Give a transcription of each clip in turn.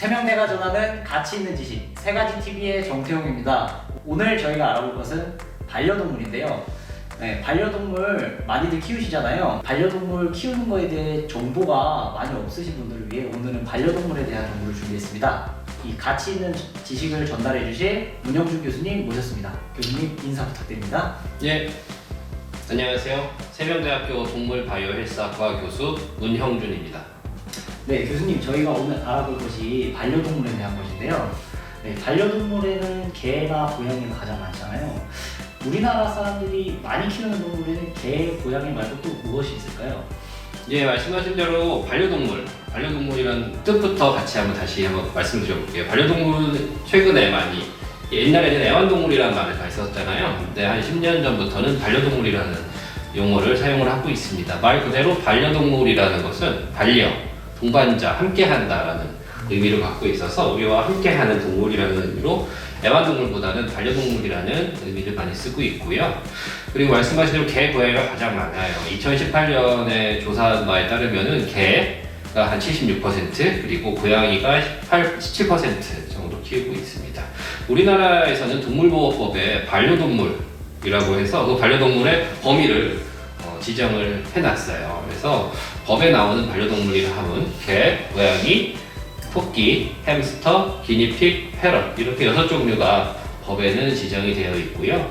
세명대가 전하는 가치 있는 지식 세 가지 TV의 정태용입니다. 오늘 저희가 알아볼 것은 반려동물인데요. 네, 반려동물 많이들 키우시잖아요. 반려동물 키우는 거에 대해 정보가 많이 없으신 분들을 위해 오늘은 반려동물에 대한 정보를 준비했습니다. 이 가치 있는 지식을 전달해 주실 문영준 교수님 모셨습니다. 교수님 인사 부탁드립니다. 예, 안녕하세요. 세명대학교 동물바이오헬스학과 교수 문형준입니다. 네, 교수님 저희가 오늘 알아볼 것이 반려동물에 대한 것인데요. 네, 반려동물에는 개나 고양이가 가장 많잖아요. 우리나라 사람들이 많이 키우는 동물에는 개, 고양이 말고 또 무엇이 있을까요? 예, 말씀하신 대로 반려동물, 반려동물이란 뜻부터 같이 한번 다시 한번 말씀드려볼게요. 반려동물은 최근에 많이 옛날에는 애완동물이라는 말을 다 있었잖아요. 근데 한 10년 전부터는 반려동물이라는 용어를 사용을 하고 있습니다. 말 그대로 반려동물이라는 것은 반려, 동반자, 함께한다라는 의미를 갖고 있어서 우리와 함께하는 동물이라는 의미로 애완동물보다는 반려동물이라는 의미를 많이 쓰고 있고요. 그리고 말씀하신 대로 개, 고양이가 가장 많아요. 2018년에 조사한 바에 따르면은 개가 한 76% 그리고 고양이가 18, 17% 정도 키우고 있습니다. 우리나라에서는 동물보호법에 반려동물이라고 해서 그 반려동물의 범위를 어, 지정을 해놨어요. 그래서 법에 나오는 반려동물이라 하면 개, 고양이, 토끼, 햄스터, 기니픽, 패럿 이렇게 여섯 종류가 법에는 지정이 되어 있고요.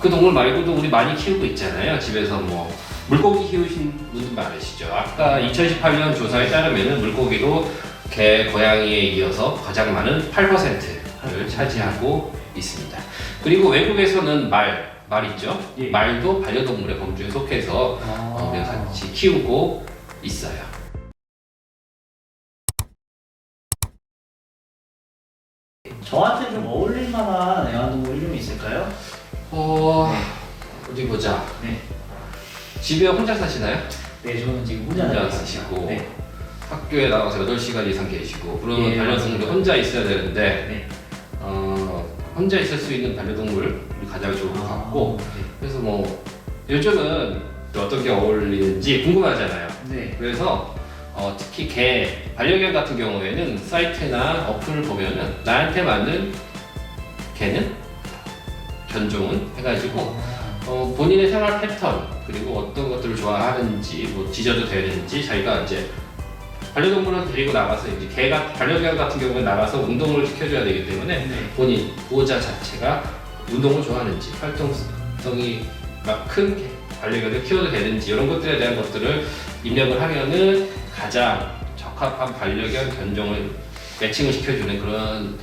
그 동물 말고도 우리 많이 키우고 있잖아요. 집에서 뭐 물고기 키우신 분들 많으시죠. 아까 2018년 조사에 따르면 물고기도 개, 고양이에 이어서 가장 많은 8%를 차지하고 있습니다. 그리고 외국에서는 말, 말 있죠? 예. 말도 반려동물의 범주에 속해서 어, 우리가 같이 키우고 있어요. 저한테 좀 어울릴 만한 애완동물 이름이 있을까요? 어, 어디 보자. 네. 집에 혼자 사시나요? 네, 저는 지금 혼자 혼자 있습니다. 사시고. 네. 학교에 나가서 8시간 이상 계시고 그러면 예, 반려동물이 맞습니다. 혼자 있어야 되는데 네. 어, 혼자 있을 수 있는 반려동물 뭐 요즘은 또 어떤 게 어울리는지 궁금하잖아요. 네. 그래서 어, 특히 개 반려견 같은 경우에는 사이트나 어플을 보면은 나한테 맞는 개는 견종은 해가지고 아, 어, 본인의 생활 패턴 그리고 어떤 것들을 좋아하는지 뭐 지져도 되는지 자기가 이제 반려동물을 데리고 나가서 이제 개가 반려견 같은 경우에 나가서 운동을 시켜줘야 되기 때문에 네. 본인 보호자 자체가 운동을 좋아하는지 활동 성이 막큰 반려견을 키워도 되는지 이런 것들에 대한 것들을 입력을 하면은 가장 적합한 반려견 견종을 매칭을 시켜주는 그런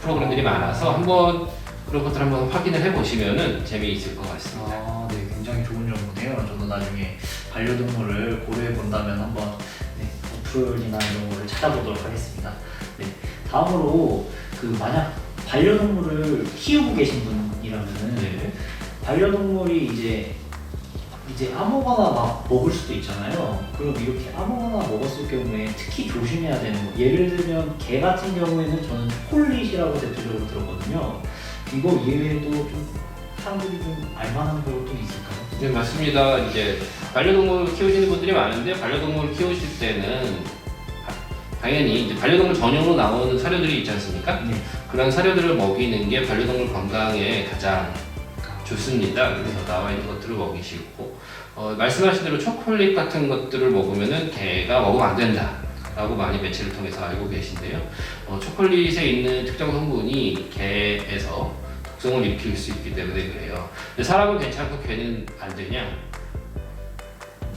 프로그램들이 많아서 한번 그런 것들 한번 확인을 해보시면은 재미있을 것 같습니다. 아, 네, 굉장히 좋은 정보네요. 저도 나중에 반려동물을 고려해 본다면 한번 네, 어플이나 이런 거를 찾아보도록 하겠습니다. 네, 다음으로 그 만약 반려동물을 키우고 계신 분 이라면은 네. 반려동물이 이제 이제 아무거나 막 먹을 수도 있잖아요. 그럼 이렇게 아무거나 먹었을 경우에 특히 조심해야 되는 거. 예를 들면 개 같은 경우에는 저는 초콜릿이라고 대표적으로 들었거든요. 이거 이외에도 좀 사람들이 좀 알만한 것도 있을까요? 네 맞습니다. 이제 반려동물 키우시는 분들이 많은데 반려동물 키우실 때는 당연히 이제 반려동물 전용으로 나오는 사료들이 있지 않습니까? 네. 그런 사료들을 먹이는 게 반려동물 건강에 가장 좋습니다. 그래서 나와 있는 것들을 먹이시고 어, 말씀하신 대로 초콜릿 같은 것들을 먹으면은 개가 먹으면 안 된다. 라고 많이 매체를 통해서 알고 계신데요. 어, 초콜릿에 있는 특정 성분이 개에서 독성을 일으킬 수 있기 때문에 그래요. 근데 사람은 괜찮고 개는 안 되냐?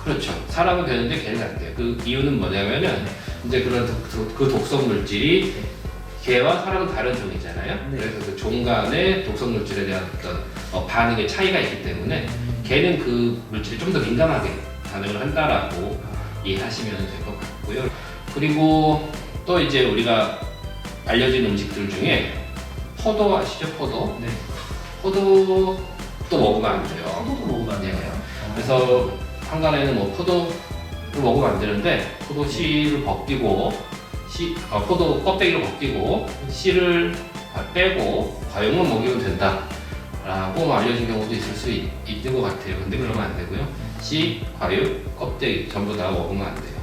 그렇죠. 사람은 되는데 개는 안 돼요. 그 이유는 뭐냐면은 이제 그런 독, 독- 그 독성 물질이 개와 사람은 다른 종이잖아요. 네. 그래서 그 종 간의 독성 물질에 대한 어떤 어, 반응의 차이가 있기 때문에 개는 그 물질이 좀 더 민감하게 반응을 한다라고 이해하시면 될 것 같고요. 그리고 또 이제 우리가 알려진 음식들 중에 포도 아시죠? 포도. 네. 포도도 먹으면 안 돼요. 포도도 먹으면 안 되나요? 그래서 한간에는 뭐 포도를 먹으면 안 되는데 포도 씨를 벗기고 씨, 어, 포도 껍데기를 벗기고 씨를 빼고 과육만 먹이면 된다 라고 뭐 알려진 경우도 있을 수 있, 있는 것 같아요. 근데 그러면 안 되고요. 씨, 과육, 껍데기 전부 다 먹으면 안 돼요.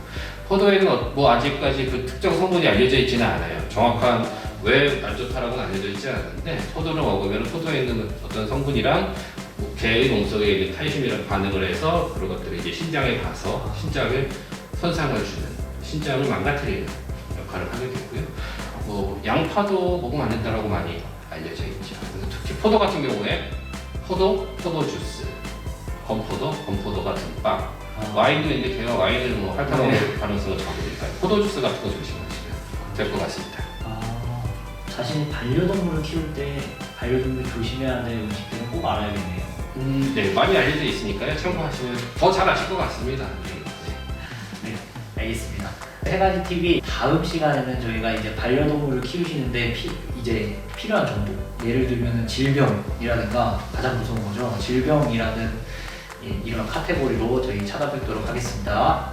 포도에는 어- 뭐 아직까지 그 특정 성분이 알려져 있지는 않아요. 정확한 왜 안 좋다라고는 알려져 있지 않은데 포도를 먹으면 포도에 있는 어떤 성분이랑 뭐 개의 몸속에 있는 칼슘이랑 반응을 해서 그런 것들이 이제 신장에 가서 신장을 손상을 주는 신장을 망가뜨리는 역할을 하게 되고요. 뭐 양파도 먹으면 안 된다라고 많이 알려져 있죠. 특히 포도 같은 경우에 포도, 포도 주스, 건포도, 건포도가 듬빵, 와인도 있는데 걔가 와인을 뭐 핥아먹을 네. 가능성은 적으니까 포도 주스 같은 거 조심하시면 될 것 같습니다. 아, 자신이 반려동물을 키울 때 반려동물 조심해야 될 음식들은 꼭 알아야겠네요. 음, 네, 많이 알려져 있으니까요. 참고하시면 더 잘 아실 것 같습니다. 네. 알겠습니다. 세 가지 팁이 다음 시간에는 저희가 이제 반려동물을 키우시는데 피, 이제 필요한 정보 예를 들면 질병이라든가 가장 무서운 거죠 질병이라는 예, 이런 카테고리로 저희 찾아뵙도록 하겠습니다.